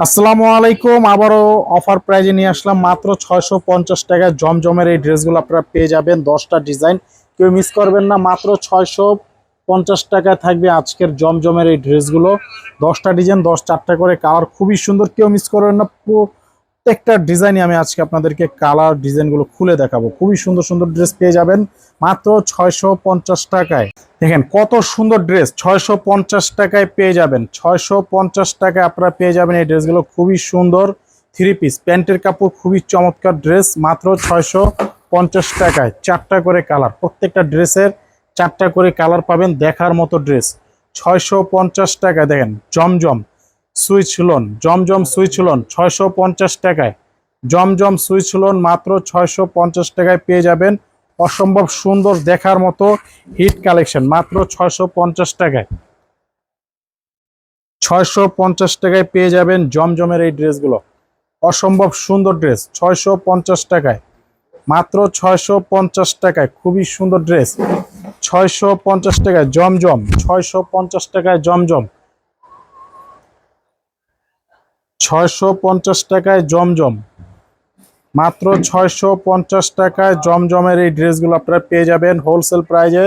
আসসালামু আলাইকুম, আবারও অফার প্রাইজে নিয়ে আসলাম মাত্র ছয়শো পঞ্চাশ টাকায় জমজমের এই ড্রেসগুলো আপনারা পেয়ে যাবেন, দশটা ডিজাইন। কেউ মিস করবেন না, মাত্র ছয়শো পঞ্চাশ টাকায় থাকবে আজকের জমজমের এই ড্রেসগুলো। দশটা ডিজাইন, দশ চারটা করে কালার খুবই সুন্দর। কেউ মিস করবেন না প্রত্যেকটা ডিজাইনই আমি আজকে আপনাদেরকে কালার ডিজাইনগুলো খুলে দেখাবো। খুবই সুন্দর সুন্দর ড্রেস পেয়ে যাবেন মাত্র ছয়শো পঞ্চাশ টাকায়। দেখেন কত সুন্দর ড্রেস, ছয়শো পঞ্চাশ টাকায় পেয়ে যাবেন। ছয়শো পঞ্চাশ টাকায় আপনারা পেয়ে যাবেন এই ড্রেসগুলো, খুবই সুন্দর থ্রি পিস প্যান্টের কাপড়, খুবই চমৎকার ড্রেস, মাত্র ছয়শো পঞ্চাশ টাকায়। চারটা করে কালার, প্রত্যেকটা ড্রেসের চারটা করে কালার পাবেন দেখার মতো ড্রেস। ছয়শো পঞ্চাশ টাকায় দেখেন, Zamzam. Swiss lawn Zamzam Swiss lawn ছয়শো পঞ্চাশ টাকায়। জমজম সুইচ লোন মাত্র ছয়শো পঞ্চাশ টাকায় পেয়ে যাবেন অসম্ভব সুন্দর দেখার মতো হিট কালেকশন, মাত্র ছয়শো পঞ্চাশ টাকায়। ছয়শো পঞ্চাশ টাকায় পেয়ে যাবেন জমজমের এই ড্রেসগুলো। অসম্ভব সুন্দর ড্রেস, ছয়শো পঞ্চাশ টাকায়। মাত্র ছয়শো পঞ্চাশ টাকায়, খুবই সুন্দর ড্রেস। ছয়শো পঞ্চাশ টাকায় জমজম, ছয়শো পঞ্চাশ টাকায় জমজম। ছয়শো পঞ্চাশ টাকায় জমজম। মাত্র ছয়শো পঞ্চাশ টাকায় জমজমের এই ড্রেসগুলো আপনারা পেয়ে যাবেন হোলসেল প্রাইজে।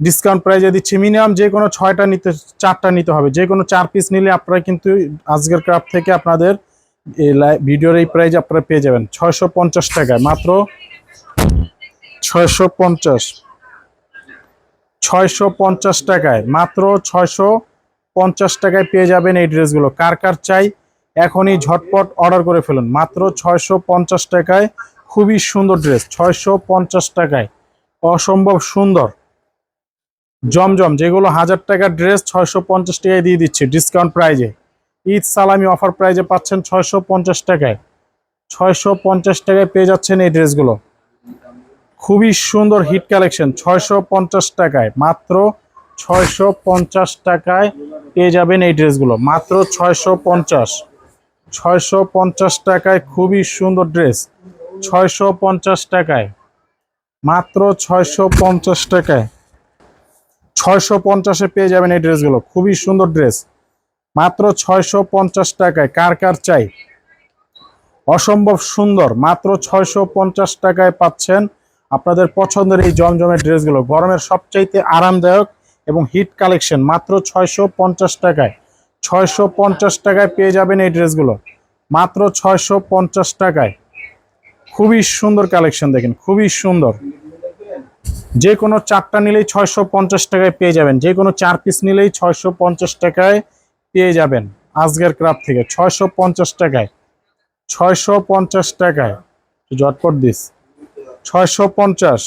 ডিসকাউন্ট প্রাইজে দিচ্ছি মিনিমাম যে কোনো ছয়টা নিতে, চারটা নিতে হবে। যে কোনো চার পিস নিলে আপনারা কিন্তু আজকের ক্রাফ থেকে আপনাদের এই ভিডিওর এই প্রাইজ আপনারা পেয়ে যাবেন ছয়শো পঞ্চাশ টাকায়। মাত্র ছয়শো পঞ্চাশ। ছয়শো পঞ্চাশ টাকায়। মাত্র ছয়শো পঞ্চাশ টাকায় পেয়ে যাবেন এই ড্রেসগুলো। কার কার চাই এখনই ঝটপট অর্ডার করে ফেলুন। মাত্র ছয়শো পঞ্চাশ টাকায় খুবই সুন্দর ড্রেস, ছয়শো পঞ্চাশ টাকায়। অসম্ভব সুন্দর। জমজম, যেগুলো হাজার টাকার ড্রেস ছয়শো পঞ্চাশ টাকায় দিয়ে দিচ্ছে ডিসকাউন্ট প্রাইজে ঈদ সালামি অফার প্রাইজে পাচ্ছেন ছয়শো পঞ্চাশ টাকায়। ছয়শো পঞ্চাশ টাকায় পেয়ে যাচ্ছেন এই ড্রেসগুলো। খুবই সুন্দর হিট কালেকশন ছয়শো পঞ্চাশ টাকায়। মাত্র ছয়শো পঞ্চাশ টাকায় পেয়ে যাবেন এই ড্রেসগুলো। মাত্র ছয়শো পঞ্চাশ। ছয়শো পঞ্চাশ টাকায় খুবই সুন্দর ড্রেস। ছয়শো পঞ্চাশ টাকায়। মাত্র ছয়শো পঞ্চাশ টাকায়। ছয়শো পঞ্চাশে পেয়ে যাবেন এই ড্রেসগুলো। খুবই সুন্দর ড্রেস। মাত্র ছয়শো পঞ্চাশ টাকায় কার কার চাই? অসম্ভব সুন্দর। মাত্র ছয়শো পঞ্চাশ টাকায় পাচ্ছেন আপনাদের পছন্দের এই জমজমের ড্রেসগুলো। গরমের সবচাইতে আরামদায়ক এবং হিট কালেকশন। মাত্র ছয়শো পঞ্চাশ টাকায়। ছয়শো পঞ্চাশ টাকায় পেয়ে যাবেন এই ড্রেসগুলো। মাত্র ছয়শো পঞ্চাশ টাকায়। খুবই সুন্দর কালেকশন দেখেন, খুবই সুন্দর। যে কোনো চারটা নিলেই ছয়শো পঞ্চাশ টাকায় পেয়ে যাবেন, যে কোনো চার পিস নিলেই ছয়শো পঞ্চাশ টাকায় পেয়ে যাবেন আজকের ক্রাফ থেকে। ছয়শো পঞ্চাশ টাকায়, ছয়শো পঞ্চাশ টাকায়। জটপট দিস। ছয়শো পঞ্চাশ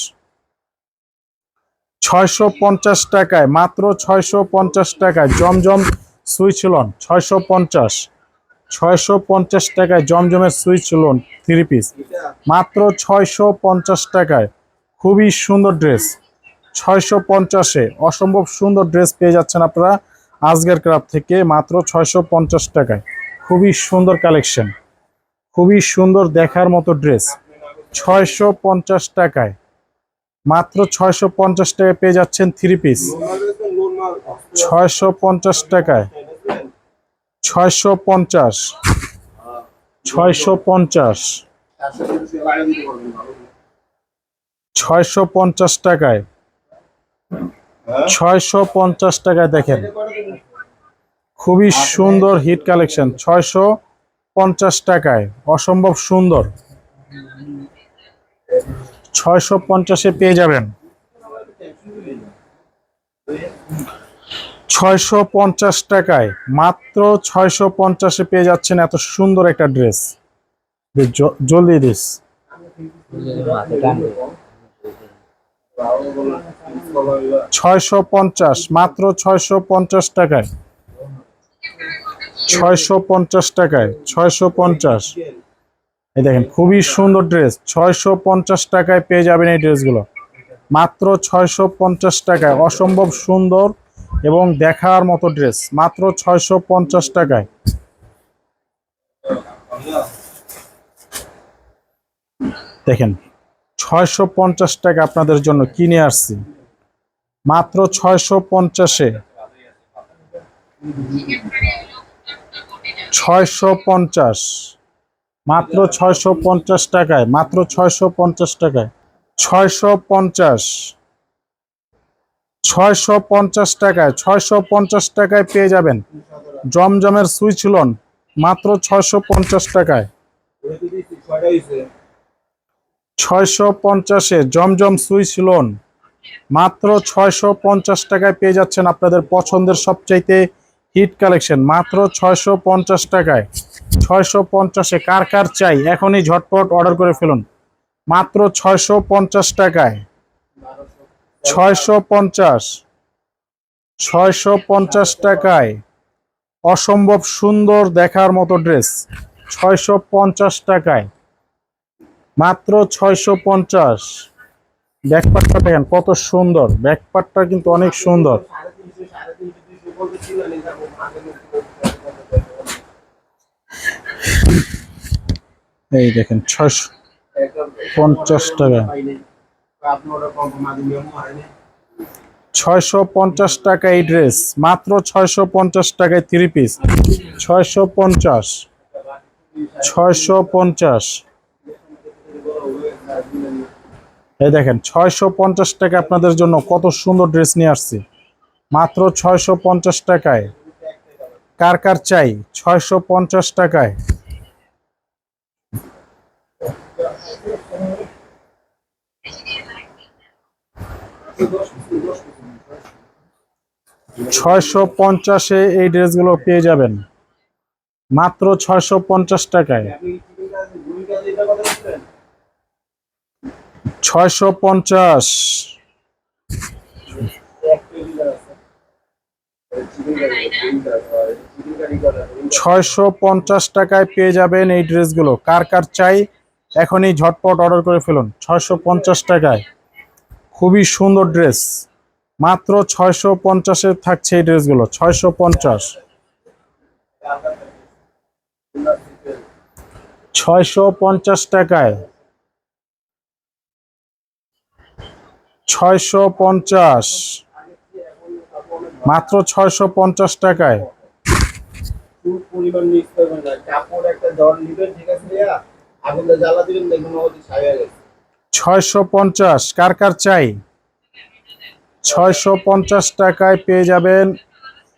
ছয়শো পঞ্চাশ টাকায়, মাত্র ছয়শো পঞ্চাশ টাকায়, জমজম সুইচ লোন ছয়শো পঞ্চাশ। ছয়শো পঞ্চাশ টাকায় জমজমের সুইচ লোন থ্রি পিস মাত্র ছয়শো পঞ্চাশ টাকায় খুবই সুন্দর ড্রেস ছয়শো পঞ্চাশে অসম্ভব সুন্দর ড্রেস পেয়ে যাচ্ছেন আপনারা আজকের ক্রাফ থেকে মাত্র ছয়শো পঞ্চাশ টাকায়। খুবই সুন্দর কালেকশন খুবই সুন্দর দেখার মতো ড্রেস ছয়শো পঞ্চাশ টাকায় মাত্র ছয়শো পঞ্চাশ টাকায় পেয়ে যাচ্ছেন থ্রি পিস ছয়শো পঞ্চাশ টাকায়। ছয়শো পঞ্চাশ। ছয়শো পঞ্চাশ। ছয়শো পঞ্চাশ টাকায়। ছয়শো পঞ্চাশ টাকায় দেখেন। খুবই সুন্দর হিট কালেকশন। ছয়শো পঞ্চাশ টাকায়। অসম্ভব সুন্দর। ছয়শো পঞ্চাশে পেয়ে যাবেন। ছয়শো পঞ্চাশ টাকায়, মাত্র ছয়শো পঞ্চাশে পেয়ে যাচ্ছেন এত সুন্দর একটা ড্রেস। জলদি দিস। ছয়শো পঞ্চাশ, মাত্র ছয়শো পঞ্চাশ টাকায়। ছয়শো পঞ্চাশ টাকায়, ছয়শো পঞ্চাশ। এই দেখেন, খুবই সুন্দর ড্রেস। ছয়শো পঞ্চাশ টাকায় পেয়ে যাবেন এই ড্রেসগুলো। মাত্র ছয়শো পঞ্চাশ টাকায়। অসম্ভব সুন্দর এবং দেখার মতো ড্রেস মাত্র ছয়শো পঞ্চাশ টাকায়। দেখেন, ছয়শো পঞ্চাশ টাকা আপনাদের জন্য কিনে আসছি। মাত্র ছয়শো পঞ্চাশে। ছয়শো পঞ্চাশ। মাত্র ছয়শো পঞ্চাশ টাকায়। মাত্র ছয়শো পঞ্চাশ টাকায়। ছয়শো পঞ্চাশ। ছয়শো পঞ্চাশ টাকায়, ছয়শো পঞ্চাশ টাকায় পেয়ে যাবেন জমজমের সুইচ লোন মাত্র ছয়শো পঞ্চাশ টাকায়। ছয়শো পঞ্চাশে জমজম সুইচ লোন মাত্র ছয়শো পঞ্চাশ টাকায় পেয়ে যাচ্ছেন আপনাদের পছন্দের সবচাইতে হিট কালেকশন মাত্র ছয়শো পঞ্চাশ টাকায়। ছয়শো পঞ্চাশে কার কার চাই, এখনই ঝটপট অর্ডার করে ফেলুন। মাত্র ছয়শো পঞ্চাশ টাকায়। ছয়শো পঞ্চাশ। ছয়শো পঞ্চাশ টাকায় অসম্ভব সুন্দর দেখার মতো ড্রেস। ছয়শো পঞ্চাশ টাকায়। মাত্র ছয়শো পঞ্চাশ। ব্যাকপারটা দেখেন কত সুন্দর। ব্যাকপারটা কিন্তু অনেক সুন্দর। এই দেখেন ছয়শো পঞ্চাশ টাকা। ছয়শো পঞ্চাশ টাকা এই ড্রেস মাত্র ছয়শো পঞ্চাশ টাকায় থ্রি পিস ছয়শো পঞ্চাশ। ছয়শো পঞ্চাশ। এই দেখেন, ছয়শো পঞ্চাশ টাকা আপনাদের জন্য কত সুন্দর ড্রেস নিয়ে আসছি। মাত্র ছয়শো পঞ্চাশ টাকায়। কার কার চাই? ছয়শো পঞ্চাশ টাকায়। ছয়শো পঞ্চাশে এই ড্রেসগুলো পেয়ে যাবেন। মাত্র ছয়শো পঞ্চাশ টাকায়। ছয়শো পঞ্চাশ। ছয়শো পঞ্চাশ টাকায় পেয়ে যাবেন এই ড্রেসগুলো। কার কার চাই এখনই ঝটপট অর্ডার করে ফেলুন। ছয়শো পঞ্চাশ টাকায়। খুবই সুন্দর ড্রেস মাত্র ছয়শো পঞ্চাশে থাকছে এই ড্রেসগুলো ছয়শো পঞ্চাশ। ছয়শো পঞ্চাশ টাকায়। ছয়শো পঞ্চাশ। মাত্র ছয়শো পঞ্চাশ টাকায়। পরিমাণ একটা ঠিক আছে আগুনটা জ্বালা দিবেন দেখবেন ওদের ছায়া গেছে। ছয়শো পঞ্চাশ কার কার চাই? ছয়শো পঞ্চাশ টাকায় পেয়ে যাবেন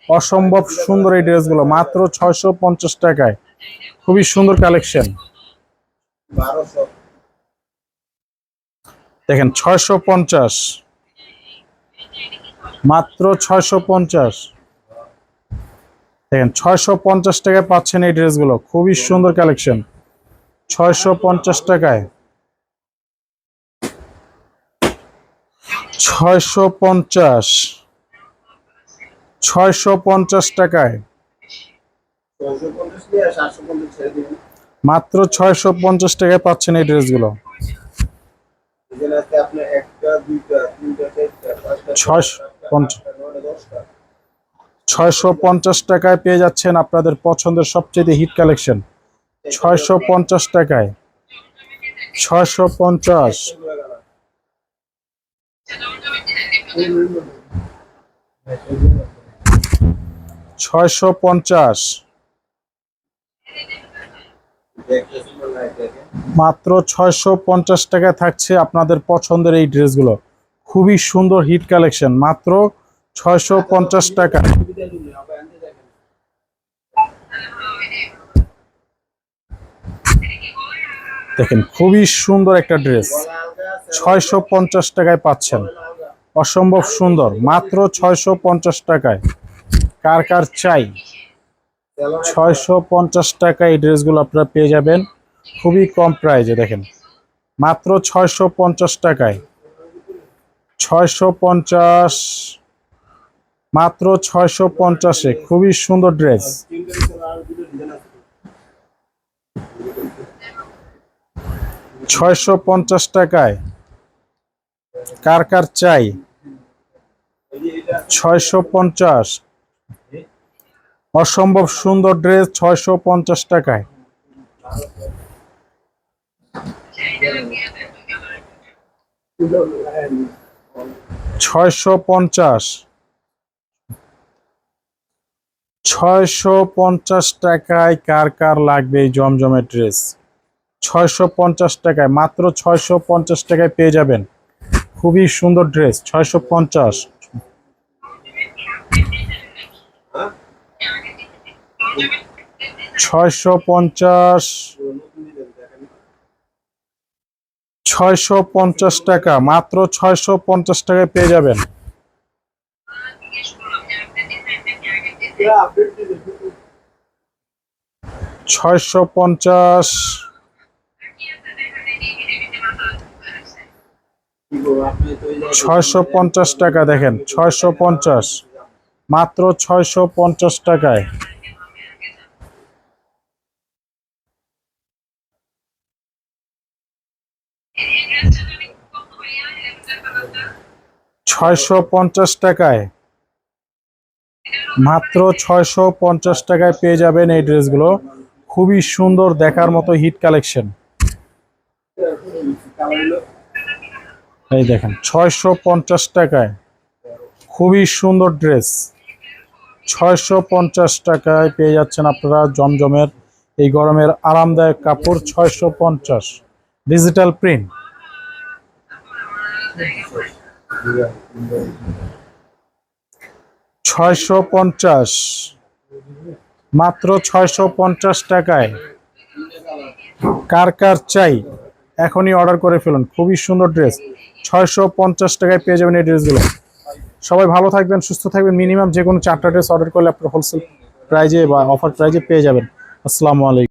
অসম্ভব সুন্দর এই ড্রেসগুলো মাত্র ছয়শো পঞ্চাশ টাকায়। খুবই সুন্দর কালেকশন। দেখেন ছয়শো পঞ্চাশ। মাত্র ছয়শো পঞ্চাশ। দেখেন ছয়শো পঞ্চাশ টাকায় পাচ্ছেন এই ড্রেসগুলো খুবই সুন্দর কালেকশন। ছয়শো পঞ্চাশ টাকায়। ছয়শো পঞ্চাশ। ছয়শো পঞ্চাশ টাকায়। মাত্র ছয়শো পঞ্চাশ টাকায় পাচ্ছেন এই ড্রেসগুলো। ছয়শো পঞ্চাশ টাকায় পেয়ে যাচ্ছেন আপনাদের পছন্দের সবচেয়ে হিট কালেকশন। ছয়শো পঞ্চাশ টাকায় ছয়শো পঞ্চাশ। ছয়শো পঞ্চাশ। মাত্র ছয়শো পঞ্চাশ টাকায় থাকছে আপনাদের পছন্দের এই ড্রেসগুলো খুবই সুন্দর হিট কালেকশন মাত্র ছয়শো পঞ্চাশ টাকা সুবিধা দিলে হবে, আনতে দেখেন। দেখেন, খুবই সুন্দর একটা ড্রেস। ছয়শো পঞ্চাশ টাকায় পাচ্ছেন। অসম্ভব সুন্দর। মাত্র ছয়শো পঞ্চাশ টাকায়। কার কার চাই? ছয়শো পঞ্চাশ টাকা এই ড্রেসগুলো আপনারা পেয়ে যাবেন। খুবই কম প্রাইজে, দেখেন। মাত্র ছয়শো পঞ্চাশ টাকায়। ছয়শো পঞ্চাশ, মাত্র ছয়শো পঞ্চাশে। খুবই সুন্দর ড্রেস। ছয়শো পঞ্চাশ টাকায়। কার কার চাই? ছয়শো পঞ্চাশ। অসম্ভব সুন্দর ড্রেস ছয়শো পঞ্চাশ টাকায়। ছয়শো পঞ্চাশ। ছয়শো পঞ্চাশ টাকায় কার কার লাগবে এই জমজমের ড্রেস? ছয়শো পঞ্চাশ টাকায়, মাত্র ছয়শো পঞ্চাশ টাকায় পেয়ে যাবেন। খুবই সুন্দর ড্রেস, ছয়শো পঞ্চাশ। ছয়শো পঞ্চাশ ছয়শো পঞ্চাশ টাকা, মাত্র ছয়শো পঞ্চাশ টাকায় পেয়ে যাবেন। ছয়শো পঞ্চাশ ছয়শো পঞ্চাশ টাকা দেখেন, ছয়শো পঞ্চাশ। মাত্র ছয়শো পঞ্চাশ টাকায়। ছয়শো পঞ্চাশ টাকায়। মাত্র ছয়শো পঞ্চাশ টাকায় পেয়ে যাবেন এই ড্রেসগুলো। খুবই সুন্দর দেখার মতো হিট কালেকশন। এই দেখেন, ছয়শো পঞ্চাশ টাকায়। খুবই সুন্দর ড্রেস। ছয়শো পঞ্চাশ টাকায় পেয়ে যাচ্ছেন আপনারা জমজমের এই গরমের আরামদায়ক কাপড়, ছয়শো পঞ্চাশ। ডিজিটাল প্রিন্ট ছয়শো পঞ্চাশ। মাত্র ছয়শো পঞ্চাশ টাকায়। কার কার চাই, এখনই অর্ডার করে ফেলুন। খুবই সুন্দর ড্রেস। ছয়শো পঞ্চাশ টাকায় পেয়ে যাবেন এই ড্রেসগুলো। সবাই ভালো থাকবেন, সুস্থ থাকবেন। মিনিমাম যে কোনো চারটা ড্রেস অর্ডার করলে আপনার হোলসেল প্রাইজে বা অফার প্রাইজে পেয়ে যাবেন। আসসালামু আলাইকুম।